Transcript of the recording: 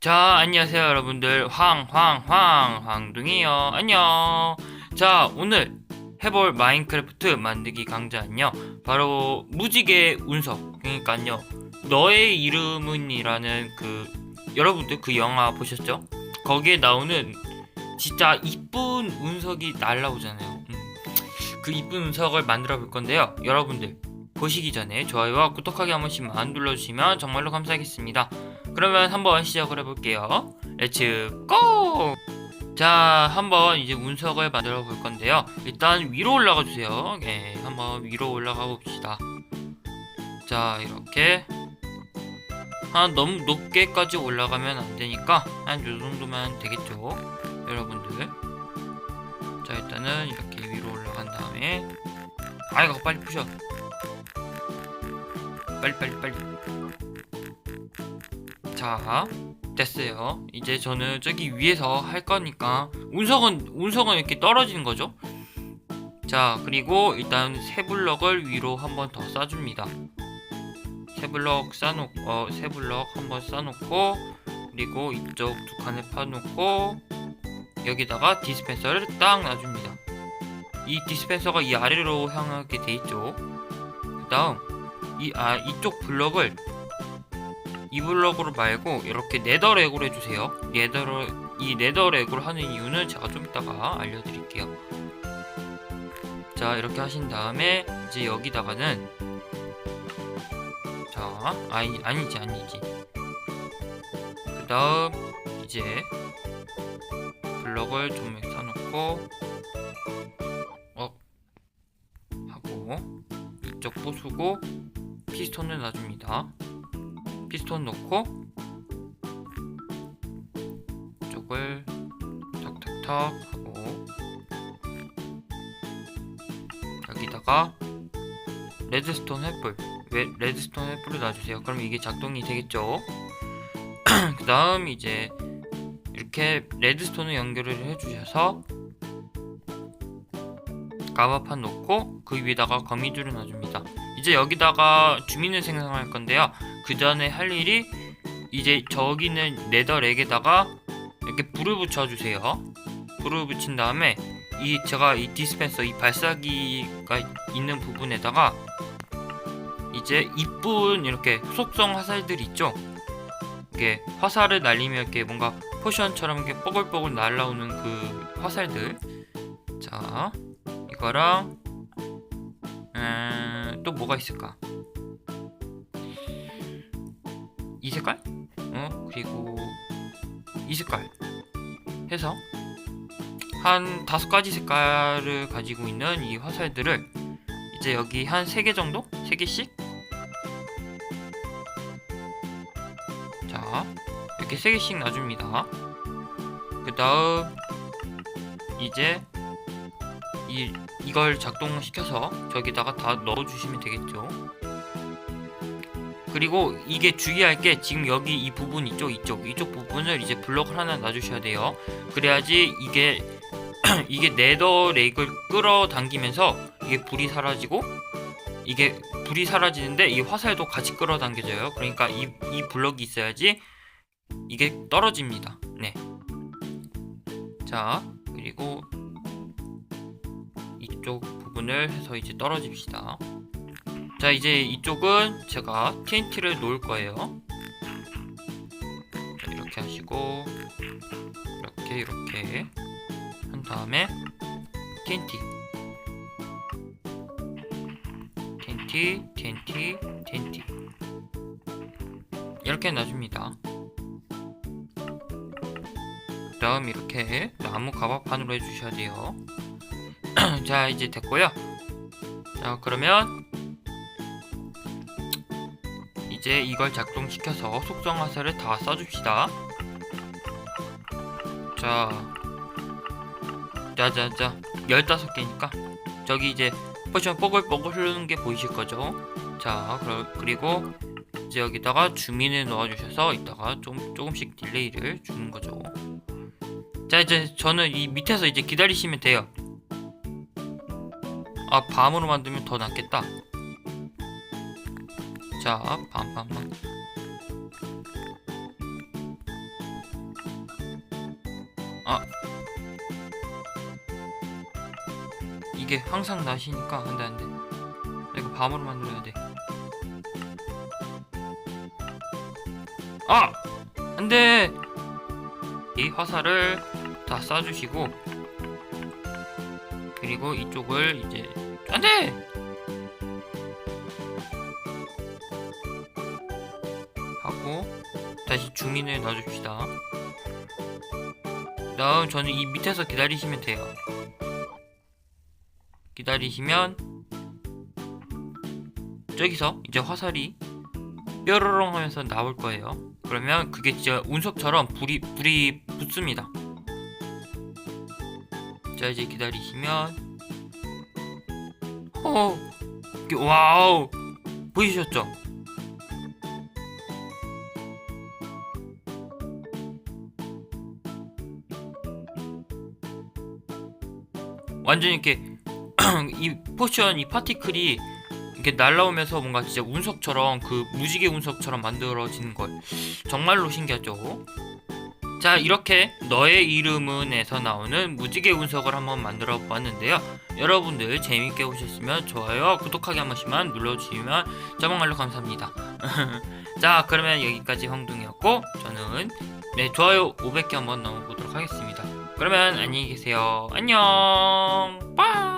자, 안녕하세요, 여러분들. 황, 황, 황, 황둥이요. 안녕. 자, 오늘 해볼 마인크래프트 만들기 강좌는요. 바로 무지개 운석. 그러니까요. 너의 이름은 이라는 그 여러분들 그 영화 보셨죠? 거기에 나오는 진짜 이쁜 운석이 날라오잖아요. 음. 그 이쁜 운석을 만들어 볼 건데요. 여러분들 보시기 전에 좋아요와 구독하기 한 번씩만 눌러주시면 정말로 감사하겠습니다. 그러면 한번 시작을 해볼게요. 렛츠 고! 자, 한번 이제 운석을 만들어 볼 건데요. 일단 위로 올라가 주세요. 예, 한번 위로 올라가 봅시다. 자, 이렇게 한 너무 높게까지 올라가면 안 되니까 한 요 정도만 되겠죠, 여러분들. 자, 일단은 이렇게 위로 올라간 다음에 아이고 빨리 푸셔. 빨리 빨리 빨리. 자 됐어요 이제 저는 저기 위에서 할 거니까 운석은 운석은 이렇게 떨어지는 거죠 자 그리고 일단 세 블럭을 위로 한 번 더 쌓아줍니다 세 블럭 쌓아놓고 어, 세 블럭 한 번 쌓아놓고 그리고 이쪽 두 칸을 파놓고 여기다가 디스펜서를 딱 놔줍니다 이 디스펜서가 이 아래로 향하게 돼 있죠 그 다음 이 아 이쪽 블럭을 이 블럭으로 말고 이렇게 네더렉으로 해주세요. 네더렉 이 네더렉으로 하는 이유는 제가 좀 이따가 알려드릴게요. 자 이렇게 하신 다음에 이제 여기다가는 자 아니 아니지 아니지 그 다음 이제 블럭을 좀 사놓고 어 하고 이쪽 부수고 피스톤을 놔줍니다. 피스톤 놓고 이쪽을 탁탁탁 하고 여기다가 레드스톤 횃불 왜 레드스톤 횃불을 놔주세요 그럼 이게 작동이 되겠죠 그 다음 이제 이렇게 레드스톤을 연결을 해주셔서 가마판 놓고 그 위에다가 거미줄을 놔줍니다 이제 여기다가 주민을 생성할 건데요 그 전에 할 일이 이제 저기는 네더렉에다가 이렇게 불을 붙여주세요. 불을 붙인 다음에 이 제가 이 디스펜서 이 발사기가 있는 부분에다가 이제 이쁜 이렇게 속성 화살들 있죠. 이게 화살을 날리면 이렇게 뭔가 포션처럼 이렇게 뽀글뽀글 날라오는 그 화살들. 자 이거랑 음, 또 뭐가 있을까? 이 색깔? 어 그리고 이 색깔 해서 한 다섯 가지 색깔을 가지고 있는 이 화살들을 이제 여기 한 세 개 정도? 세 개씩? 이렇게 세 개씩 놔줍니다 그 다음 이제 이, 이걸 작동시켜서 저기다가 다 넣어주시면 되겠죠 그리고 이게 주의할 게 지금 여기 이 부분 이쪽 이쪽 이쪽 부분을 이제 블럭을 하나 놔주셔야 돼요. 그래야지 이게 이게 네더렉을 끌어당기면서 이게 불이 사라지고 이게 불이 사라지는데 이 화살도 같이 끌어당겨져요. 그러니까 이, 이 블럭이 있어야지 이게 떨어집니다. 네. 자 그리고 이쪽 부분을 해서 이제 떨어집시다. 자 이제 이쪽은 제가 TNT를 놓을 거예요 자, 이렇게 하시고 이렇게 이렇게 한 다음에 TNT TNT TNT TNT 이렇게 놔줍니다 그 다음 이렇게 나무 가바판으로 해주셔야 돼요 자 이제 됐고요 자 그러면 이제 이걸 작동시켜서 속성 화살을 다 써줍시다. 자, 자자자, 15개니까 저기 이제 포션 뽀글뽀글 흐르는 게 보이실 거죠? 자, 그리고 이제 여기다가 주민을 넣어주셔서 이따가 좀 조금씩 딜레이를 주는 거죠. 자, 이제 저는 이 밑에서 이제 기다리시면 돼요. 아 밤으로 만들면 더 낫겠다. 자 밤밤밤. 아. 이게 항상 나시니까 안돼 안돼. 이거 밤으로 만들어야 돼. 아! 안돼! 이 화살을 다 쏴주시고 그리고 이쪽을 이제 안돼! 하고 다시 주민을 놔줍시다. 다음 저는 이 밑에서 기다리시면 돼요. 기다리시면 저기서 이제 화살이 뾰로롱 하면서 나올 거예요. 그러면 그게 진짜 운석처럼 불이 불이 붙습니다 자 이제 기다리시면 어 와우 보이셨죠? 완전 이렇게 이 포션 이 파티클이 이렇게 날라오면서 뭔가 진짜 운석처럼 그 무지개 운석처럼 만들어지는 걸 정말로 신기하죠. 자 이렇게 너의 이름은에서 나오는 무지개 운석을 한번 만들어 보았는데요. 여러분들 재밌게 보셨으면 좋아요, 구독하기 한 번씩만 눌러주시면 정말로 감사합니다. 자 그러면 여기까지 황둥이었고 저는 네 좋아요 500개 한번 넘어보도록 하겠습니다. 그러면 안녕히 계세요. 안녕. 빠.